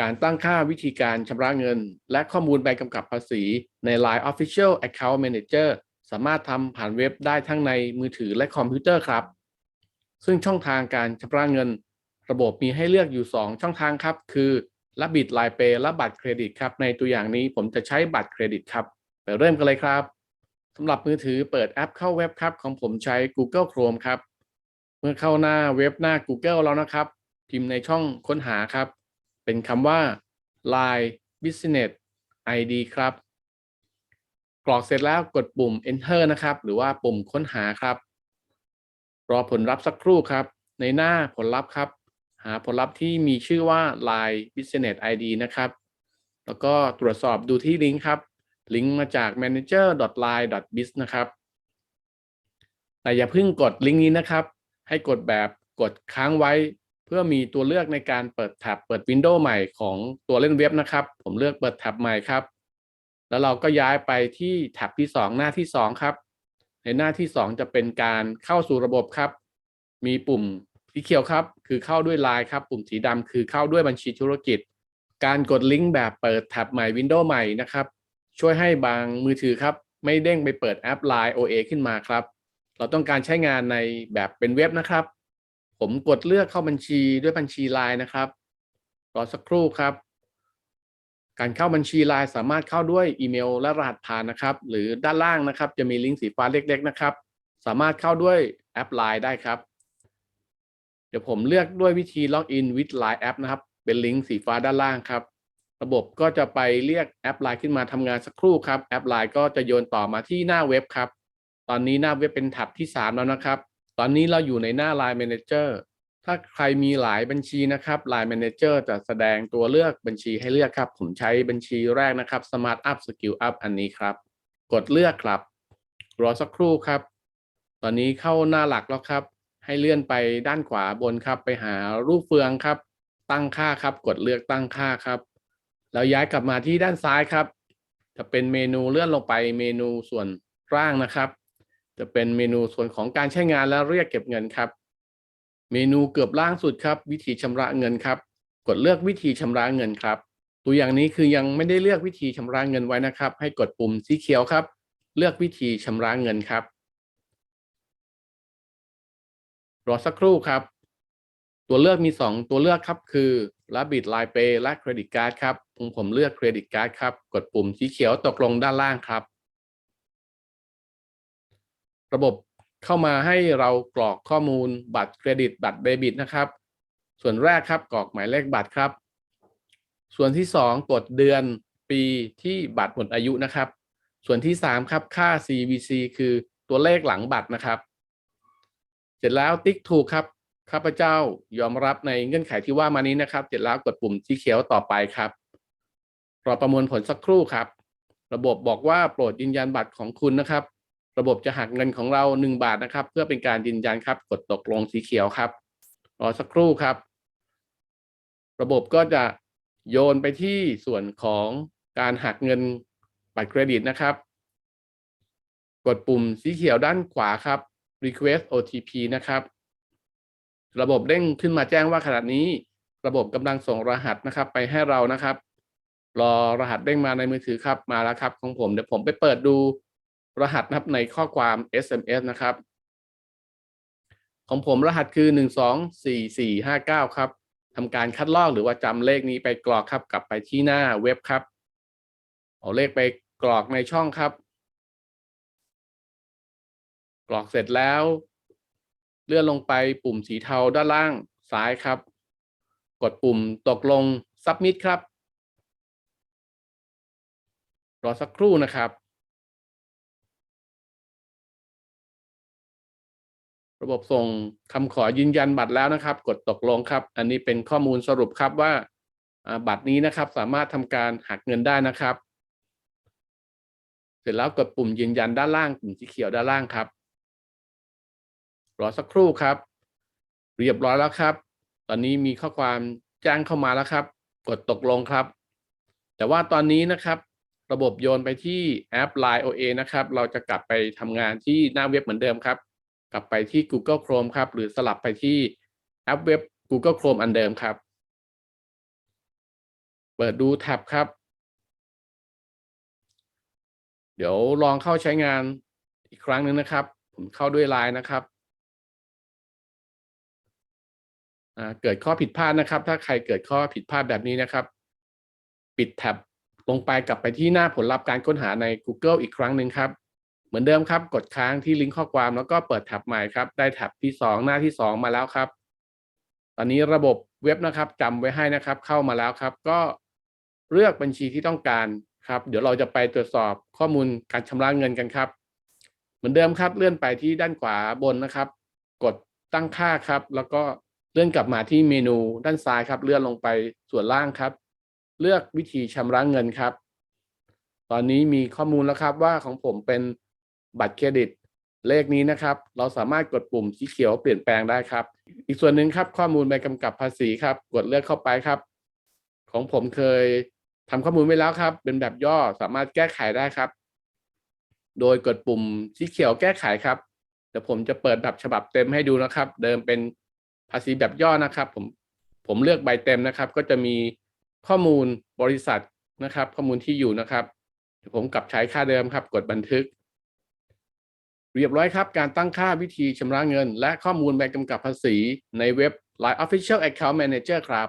การตั้งค่าวิธีการชำระเงิน และข้อมูลใบกำกับภาษีใน Line Official Account Manager สามารถทำผ่านเว็บได้ทั้งในมือถือและคอมพิวเตอร์ครับ ซึ่งช่องทางการชำระเงิน ระบบมีให้เลือกอยู่ 2 ช่องทางครับ คือรับบิตไลน์เปและบัตรเครดิตครับ ในตัวอย่างนี้ผมจะใช้บัตรเครดิตครับไปเริ่มกันเลยครับสำหรับมือถือเปิดแอปเข้าเว็บครับ ของผมใช้ Google Chrome ครับ เมื่อเข้าหน้าเว็บหน้า Google แล้วนะครับ พิมพ์ในช่องค้นหาครับ เป็นคำว่า Line Business ID ครับ กรอกเสร็จแล้วกดปุ่ม Enter นะครับ หรือว่าปุ่มค้นหาครับ รอผลลัพธ์สักครู่ครับ ในหน้าผลลัพธ์ครับ หาผลลัพธ์ที่มีชื่อว่า Line Business ID นะครับ แล้วก็ตรวจสอบดูที่ลิงก์ครับ ลิงก์มาจาก manager.line.biz นะครับ แต่อย่าเพิ่งกดลิงก์นี้นะครับ ให้กดแบบกดค้างไว้ เพื่อมีตัวเลือกในการเปิดแท็บเปิดวินโดว์ใหม่ของตัวเล่นเว็บนะครับ ผมเลือกเปิดแท็บใหม่ครับ แล้วเราก็ย้ายไปที่แท็บที่ 2 หน้าที่ 2 ครับ ในหน้าที่ 2 จะเป็นการเข้าสู่ระบบครับ มีปุ่มสีเขียวครับ คือเข้าด้วยไลน์ครับ ปุ่มสีดำคือเข้าด้วยบัญชีธุรกิจ การกดลิงก์แบบเปิดแท็บใหม่วินโดว์ใหม่นะครับ ช่วยให้บางมือถือครับ ไม่เด้งไปเปิดแอป Line OA ขึ้นมาครับ เราต้องการใช้งานในแบบเป็นเว็บนะครับ ผมกดเลือกเข้าบัญชีด้วยบัญชี Line นะครับ รอสักครู่ครับ การเข้าบัญชี Line สามารถเข้าด้วยอีเมลและรหัสผ่านนะครับ หรือด้านล่างนะครับ จะมีลิงก์สีฟ้าเล็ก ๆ นะครับ สามารถเข้าด้วยแอป Line ได้ครับ เดี๋ยวผมเลือกด้วยวิธี Login with Line App นะครับ เป็นลิงก์สีฟ้าด้านล่างครับ ระบบก็จะไปเรียกแอป Line ขึ้นมาทำงานสักครู่ครับ แอป Line ก็จะโยนต่อมาที่หน้าเว็บครับ ตอนนี้หน้าเว็บเป็นแท็บที่ 3 แล้วนะครับ ตอนนี้เราอยู่ในหน้า Line Manager ถ้าใครมีหลายบัญชีนะครับ Line Manager จะแสดงตัวเลือกบัญชีให้เลือกครับ ผมใช้บัญชีแรกนะครับ Smart Up Skill Up อันนี้ครับ กดเลือกครับ รอสักครู่ครับ ตอนนี้เข้าหน้าหลักแล้วครับ ให้เลื่อนไปด้านขวาบนครับ ไปหารูปเฟืองครับ ตั้งค่าครับ กดเลือกตั้งค่าครับ แล้วย้ายกลับมาที่ด้านซ้ายครับ จะเป็นเมนูเลื่อนลงไปเมนูส่วนล่างนะครับ จะเป็นเมนูส่วนของการใช้งานและเรียกเก็บเงินครับ เมนูเกือบล่างสุดครับ วิธีชำระเงินครับ กดเลือกวิธีชำระเงินครับ ตัวอย่างนี้คือยังไม่ได้เลือกวิธีชำระเงินไว้นะครับ ให้กดปุ่มสีเขียวครับ เลือกวิธีชำระเงินครับรอสักครู่ครับ ตัวเลือกมี 2 ตัวเลือกครับคือ Rabbit Line Pay และ Credit Card ครับผมผมเลือก Credit Card ครับ กดปุ่มสีเขียวตกลงด้านล่างครับ ระบบเข้ามาให้เรากรอกข้อมูลบัตรเครดิต บัตรเดบิตนะครับ ส่วนแรกครับกรอกหมายเลขบัตรครับ ส่วนที่ 2 กดเดือนปีที่บัตรหมดอายุนะครับ ส่วนที่ 3 ครับค่า CVC คือตัวเลขหลังบัตรนะครับ เสร็จแล้วติ๊กถูกครับข้าพเจ้ายอมรับในเงื่อนไขที่ว่ามานี้นะครับ เสร็จแล้วกดปุ่มสีเขียวต่อไปครับรอประมวลผลสักครู่ครับ ระบบบอกว่าโปรดยืนยันบัตรของคุณนะครับ ระบบจะหักเงินของเรา 1 บาทนะครับ เพื่อเป็นการยืนยันครับ กดตกลงสีเขียวครับรอสักครู่ครับ ระบบก็จะโยนไปที่ส่วนของการหักเงินบัตรเครดิตนะครับ กดปุ่มสีเขียวด้านขวาครับ request OTP นะครับ ระบบเด้งขึ้นมาแจ้งว่าขณะนี้ ระบบกำลังส่งรหัสนะครับ ไปให้เรานะครับ รอรหัสเด้งมาในมือถือครับมาแล้วครับ ของผมเดี๋ยวผมไปเปิดดู รหัสนะครับในข้อความ SMS นะครับ ของผมรหัสคือ 124459 ครับทำการคัดลอกหรือว่าจำเลขนี้ไปกรอกครับกลับไปที่หน้าเว็บครับ เอาเลขไปกรอกในช่องครับ กรอกเสร็จแล้ว เลื่อนลงไปปุ่มสีเทาด้านล่างซ้ายครับ กดปุ่มตกลง submit ครับ รอสักครู่นะครับ ระบบส่งคำขอยืนยันบัตรแล้วนะครับ กดตกลงครับ อันนี้เป็นข้อมูลสรุปครับว่าบัตรนี้นะครับสามารถทำการหักเงินได้นะครับ เสร็จแล้วกดปุ่มยืนยันด้านล่างปุ่มสีเขียวด้านล่างครับ รอสักครู่ครับ เรียบร้อยแล้วครับ ตอนนี้มีข้อความแจ้งเข้ามาแล้วครับ กดตกลงครับ แต่ว่าตอนนี้นะครับ ระบบโยนไปที่แอป Line OA นะครับ เราจะกลับไปทำงานที่หน้าเว็บเหมือนเดิมครับ กลับไปที่ Google Chrome ครับ หรือสลับไปที่แอปเว็บ Google Chrome อันเดิมครับ เปิดดูแท็บครับ เดี๋ยวลองเข้าใช้งานอีกครั้งหนึ่งนะครับ ผมเข้าด้วยไลน์นะครับ เกิดข้อผิดพลาดนะครับ ถ้าใครเกิดข้อผิดพลาดแบบนี้นะครับ ปิดแท็บลงไปกลับไปที่หน้าผลลัพธ์การค้นหาใน Google อีกครั้งหนึ่งครับ เหมือนเดิมครับ กดค้างที่ลิงก์ข้อความแล้วก็เปิดแท็บใหม่ครับ ได้แท็บที่สองหน้าที่สองมาแล้วครับ ตอนนี้ระบบเว็บนะครับจำไว้ให้นะครับ เข้ามาแล้วครับ ก็เลือกบัญชีที่ต้องการครับ เดี๋ยวเราจะไปตรวจสอบข้อมูลการชำระเงินกันครับ เหมือนเดิมครับ เลื่อนไปที่ด้านขวาบนนะครับ กดตั้งค่าครับ แล้วก็เลื่อนกลับมาที่เมนูด้านซ้ายครับ เลื่อนลงไปส่วนล่างครับ เลือกวิธีชำระเงินครับ ตอนนี้มีข้อมูลแล้วครับว่าของผมเป็น บัตรเครดิต เลขนี้นะครับ เราสามารถกดปุ่มสีเขียวเปลี่ยนแปลงได้ครับ อีกส่วนหนึ่งครับข้อมูลใบกำกับภาษีครับ กดเลือกเข้าไปครับ ของผมเคยทำข้อมูลไว้แล้วครับ เป็นแบบย่อสามารถแก้ไขได้ครับ โดยกดปุ่มสีเขียวแก้ไขครับเดี๋ยวผมจะเปิดแบบฉบับเต็มให้ดูนะครับ เดิมเป็นภาษีแบบย่อนะครับ ผมผมเลือกใบเต็มนะครับ ก็จะมีข้อมูลบริษัทนะครับ ข้อมูลที่อยู่นะครับเดี๋ยวผมกลับใช้ค่าเดิมครับ กดบันทึก เรียบร้อยครับ การตั้งค่าวิธีชำระเงิน และข้อมูลใบกำกับภาษีในเว็บ Line Official Account Manager ครับ